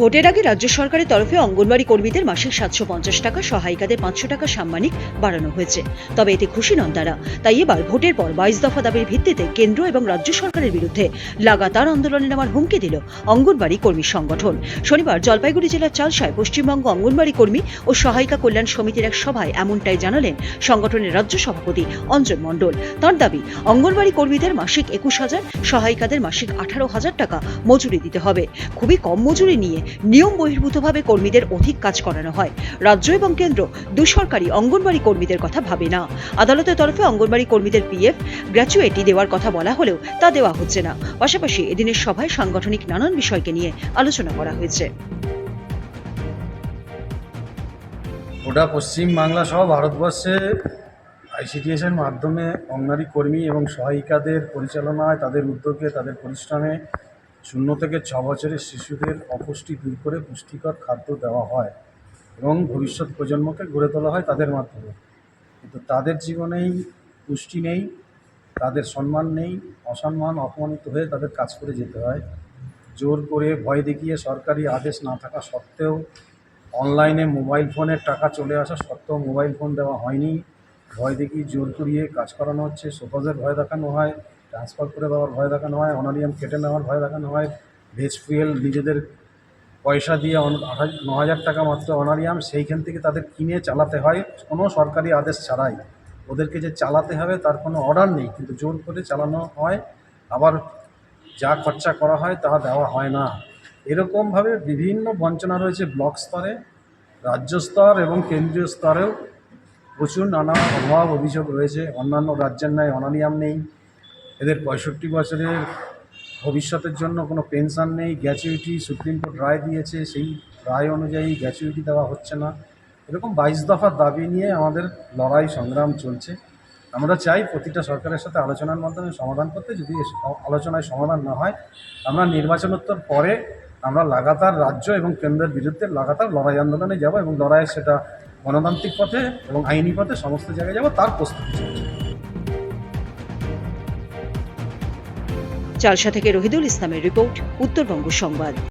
ভোটের আগে রাজ্য সরকারের তরফে অঙ্গনওয়াড়ি কর্মীদের মাসিক সাতশো পঞ্চাশ টাকা, সহায়িকাদের পাঁচশো টাকা সাম্মানিক বাড়ানো হয়েছে। তবে এতে খুশি নন তারা তাই এবার ভোটের পর বাইশ দফা দাবির ভিত্তিতে কেন্দ্র এবং রাজ্য সরকারের বিরুদ্ধে লাগাতার আন্দোলনে নেওয়ার হুমকি দিল অঙ্গনবাড়ি কর্মী সংগঠন। শনিবার জলপাইগুড়ি জেলার চালসায় পশ্চিমবঙ্গ অঙ্গনবাড়ি কর্মী ও সহায়িকা কল্যাণ সমিতির এক সভায় এমনটাই জানালেন সংগঠনের রাজ্য সভাপতি অঞ্জন মণ্ডল। তাঁর দাবি অঙ্গনবাড়ি কর্মীদের মাসিক একুশ হাজার, সহায়িকাদের মাসিক আঠারো হাজার টাকা মজুরি দিতে হবে। খুবই কম মজুরি নিয়ে নিয়ম বহির্ভূতভাবে কর্মীদের অধিক কাজ করানো হয়। রাজ্য এবং কেন্দ্র দুসরকারি অঙ্গনওয়াড়ি কর্মীদের কথা ভাবে না। আদালতের তরফে অঙ্গনওয়াড়ি কর্মীদের পিএফ, গ্র্যাচুইটি দেওয়ার কথা বলা হলেও তা দেওয়া হচ্ছে না। পাশাপাশি এদিনের সভায় সাংগঠনিক নানান বিষয়কে নিয়ে আলোচনা করা হয়েছে। গোটা পশ্চিমবাংলা সহ ভারতবর্ষে আইসিডিএস এর মাধ্যমে অঙ্গনারী কর্মী এবং সহায়িকাদের পরিচালনায়, তাদের উদ্যোগে, তাদের পরিশ্রমে শূন্য থেকে ছ বছরের শিশুদের অপুষ্টি দূর করে পুষ্টিকর খাদ্য দেওয়া হয় এবং ভবিষ্যৎ প্রজন্মকে গড়ে তোলা হয় তাদের মাধ্যমে। কিন্তু তাদের জীবনেই পুষ্টি নেই, তাদের সম্মান নেই, অসম্মান, অপমানিত হয়ে তাদের কাজ করে যেতে হয়। জোর করে ভয় দেখিয়ে সরকারি আদেশ না থাকা সত্ত্বেও অনলাইনে মোবাইল ফোনের টাকা চলে আসা সত্ত্বেও মোবাইল ফোন দেওয়া হয়নি। ভয় দেখিয়ে জোর করিয়ে কাজ করানো হচ্ছে সোফাজের ভয় দেখানো হয়। ট্রান্সফার করে দেওয়ার ভয় দেখানো হয়, অনারিয়াম কেটে নেওয়ার ভয় দেখানো হয়। ভেজ ফুয়েল নিজেদের পয়সা দিয়ে ন হাজার টাকা মাত্র অনারিয়াম, সেইখান থেকে তাদের কিনে চালাতে হয়। কোনো সরকারি আদেশ ছাড়াই। ওদেরকে যে চালাতে হবে তার কোনো অর্ডার নেই, কিন্তু জোর করে চালানো হয়। আবার যা খরচা করা হয় তা দেওয়া হয় না। এরকমভাবে বিভিন্ন বঞ্চনা রয়েছে ব্লক স্তরে, রাজ্য স্তর এবং কেন্দ্রীয় স্তরেও। প্রচুর নানা অভাব অভিযোগ রয়েছে। অন্যান্য রাজ্যের ন্যায় অনানিয়াম নেই। এদের পঁয়ষট্টি বছরের ভবিষ্যতের জন্য কোনো পেনশন নেই, গ্র্যাচুইটি, সুপ্রিম কোর্ট রায় দিয়েছে, সেই রায় অনুযায়ী গ্র্যাচুইটি দেওয়া হচ্ছে না। এরকম বাইশ দফার দাবি নিয়ে আমাদের লড়াই সংগ্রাম চলছে। আমরা চাই প্রতিটা সরকারের সাথে আলোচনার মাধ্যমে সমাধান করতে, যদি আলোচনায় সমাধান না হয়, আমরা নির্বাচনোত্তর পরে আমরা লাগাতার রাজ্য এবং কেন্দ্রের বিরুদ্ধে লাগাতার লড়াই আন্দোলনে যাব এবং লড়াই সেটা গণতান্ত্রিক পথে এবং আইনি পথে সমস্ত জায়গায় যাব, তার প্রস্তুতি চলছে। চালসা থেকে রহিদুল ইসলামের রিপোর্ট উত্তরবঙ্গ সংবাদ।